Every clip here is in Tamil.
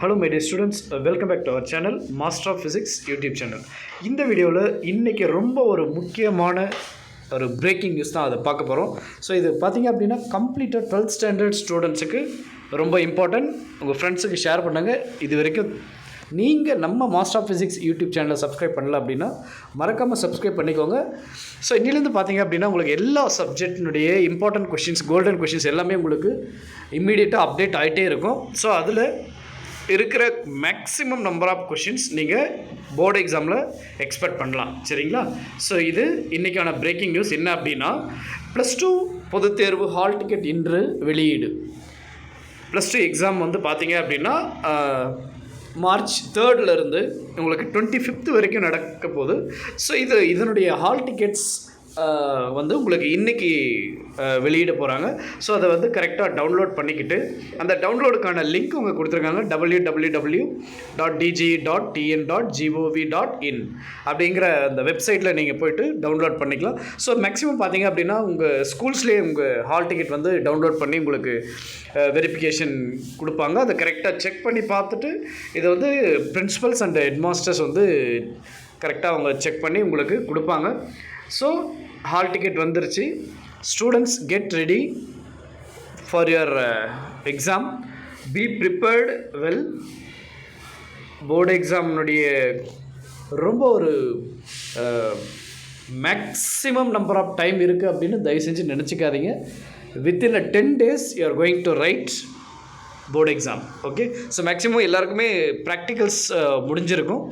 Hello my dear students welcome back to our channel master of physics YouTube channel இந்த வீடியோவில் இன்றைக்கி ரொம்ப ஒரு முக்கியமான ஒரு பிரேக்கிங் நியூஸ் தான் அதை பார்க்க போகிறோம் ஸோ இது பார்த்தீங்க அப்படின்னா கம்ப்ளீட்டாக டுவெல்த் ஸ்டாண்டர்ட் ஸ்டூடெண்ட்ஸுக்கு ரொம்ப இம்பார்ட்டன்ட் உங்கள் ஃப்ரெண்ட்ஸுக்கு ஷேர் பண்ணுங்கள் இது வரைக்கும் நீங்கள் நம்ம மாஸ்டர் ஆஃப் ஃபிசிக்ஸ் யூடியூப் சேனலை சப்ஸ்கிரைப் பண்ணல அப்படின்னா மறக்காமல் சப்ஸ்கிரைப் பண்ணிக்கோங்க. ஸோ இன்னிலேருந்து பார்த்தீங்க அப்படின்னா உங்களுக்கு எல்லா சப்ஜெக்டினுடைய இம்பார்ட்டன்ட் கொஷின்ஸ் கோல்டன் கொஷின்ஸ் எல்லாமே உங்களுக்கு இம்மீடியட்டாக அப்டேட் ஆகிட்டே இருக்கும். ஸோ அதில் இருக்கிற மேக்ஸிமம் நம்பர் ஆஃப் கொஷின்ஸ் நீங்கள் போர்டு எக்ஸாமில் எக்ஸ்பெக்ட் பண்ணலாம். சரிங்களா? ஸோ இது இன்றைக்கான பிரேக்கிங் நியூஸ் என்ன அப்படின்னா ப்ளஸ் டூ பொதுத் தேர்வு ஹால் டிக்கெட் இன்று வெளியீடு. ப்ளஸ் டூ எக்ஸாம் வந்து பார்த்தீங்க அப்படின்னா மார்ச் தேர்ட்ல இருந்து உங்களுக்கு டுவெண்ட்டி ஃபிஃப்த் வரைக்கும் நடக்க போகுது. ஸோ இது இதனுடைய ஹால் டிக்கெட்ஸ் வந்து உங்களுக்கு இன்றைக்கி வெளியிட போகிறாங்க ஸோ அதை வந்து கரெக்டாக டவுன்லோட் பண்ணிக்கிட்டு அந்த டவுன்லோடுக்கான லிங்க் அவங்க கொடுத்துருக்காங்க. W W W dot DG dot TN dot GOV dot in அப்படிங்கிற அந்த வெப்சைட்டில் நீங்கள் போய்ட்டு டவுன்லோட் பண்ணிக்கலாம். ஸோ மேக்ஸிமம் பார்த்தீங்க அப்படின்னா உங்கள் ஸ்கூல்ஸ்லேயே உங்கள் ஹால் டிக்கெட் வந்து டவுன்லோட் பண்ணி உங்களுக்கு வெரிஃபிகேஷன் கொடுப்பாங்க. அதை கரெக்டாக செக் பண்ணி பார்த்துட்டு இதை வந்து பிரின்சிபல்ஸ் அண்ட் ஹெட்மாஸ்டர்ஸ் வந்து கரெக்டாக அவங்க செக் பண்ணி உங்களுக்கு கொடுப்பாங்க. ஸோ ஹால் டிக்கெட் வந்துருச்சு. Students get ready for your exam be prepared well board எக்ஸாம்னுடைய ரொம்ப ஒரு மேக்ஸிமம் நம்பர் ஆஃப் டைம் இருக்குது அப்படின்னு தயவு செஞ்சு நினச்சிக்காதீங்க. Within a ten days you are going to write board exam okay so maximum எல்லாருக்குமே ப்ராக்டிகல்ஸ் uh, முடிஞ்சிருக்கும்.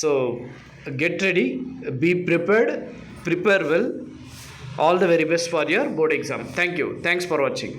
So get ready, be prepared, prepare well. All the very best for your board exam. Thank you. Thanks for watching.